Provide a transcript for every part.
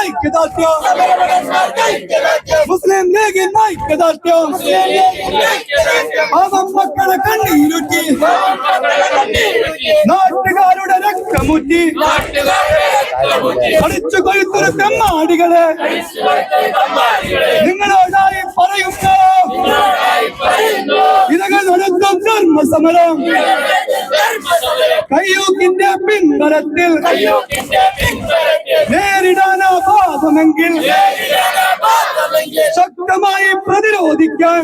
ഐക്യദാർഢ്യം മുസ്ലിം ലീഗിൻ ഐക്യദാർഢ്യം പാവം മക്കളെ കണ്ണീരുറ്റി നാട്ടുകാരുടെ രക്തമുറ്റി അടിച്ചു കൊഴുത്തൊരു തെമ്മാടികളെ. നിങ്ങളോടായി പറയുന്നു. ഇതകൾ നടത്തും ധർമ്മസമരം. കയ്യൂക്കിന്റെ പിൻബലത്തിൽ നേരിടാനാ പാപമെങ്കിൽ ശക്തമായി പ്രതിരോധിക്കാൻ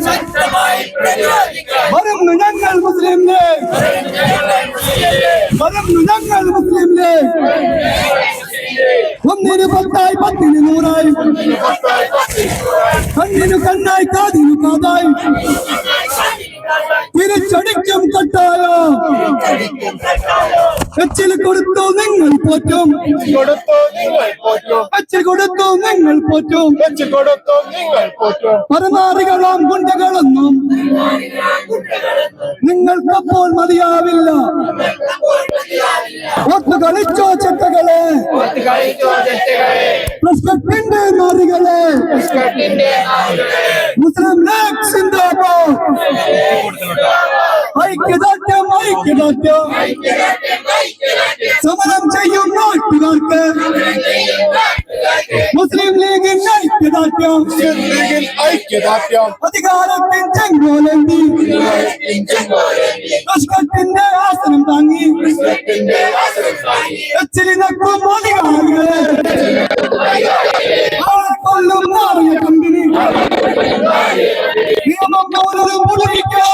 വരുന്നു ഞങ്ങൾ മുസ്ലിം ലീഗ് വരുന്നു ഞങ്ങൾ മുസ്ലിം ലീഗ് ഒന്നിന് പത്തായി പത്തിന് നൂറായി. കണ്ണിനു കണ്ണായി കാതിനു കാതായി. തിരിച്ചടിക്കും കട്ടായോ? എച്ചിൽ കൊടുത്തു നിങ്ങൾ പോറ്റും. കൊടുത്തു നിങ്ങൾ പോറ്റും എച്ചിൽ കൊടുത്തു നിങ്ങൾ പോറ്റും. വെച്ച് കൊടുത്തു നിങ്ങൾ പോറ്റും. പരമാറികളാം ഗുണ്ടകളൊന്നും. നിങ്ങൾക്കപ്പോൾ മതിയാവില്ല. ഒത്തു കളിച്ചോ ചെറ്റകളെ. പ്രശ്നത്തിന്റെ നാരികളെ മുസ്ലിം ലീഗ് സിന്ദാബാദ് ഐക്യദാർഢ്യം ഐക്യദാർഢ്യം. സമരം ചെയ്യും നാട്ടുകാർക്ക് മുസ്ലിം ലീഗിൻ ഐക്യദാർഢ്യം. ലീഗിൽ ഐക്യദാർഢ്യം. അധികാരത്തിൻ ചെങ്കോലന്തി കഷ്കത്തിന്റെ ആസനം താങ്ങി. എച്ചിലിനക്കും അധികാരികളെ. കൊല്ലും മാറിയ കമ്പനി. നിയമം പോലും മുടിക്കാൻ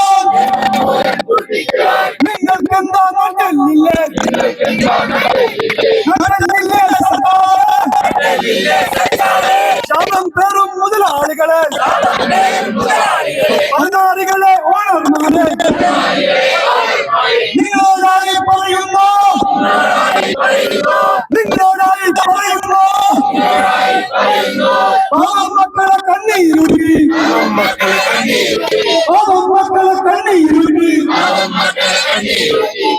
முதலாளிகளே முதலாளிகளே ஓணம் നിങ്ങളോടായി പറയുന്നു നിങ്ങളോടായി പറയുന്നു പാവം മക്കളെ കണ്ണീരുടി പാവം മക്കളെ കണ്ണീരുടി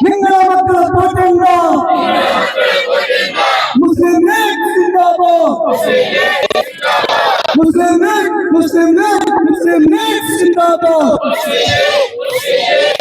നിങ്ങളെ മക്കളെ പോറ്റണ്ട മുസ്ലിം ലീഗ് സിന്ദാബാദ് Müslüman, Müslüman, Müslüman zindabad. Müslüman, Müslüman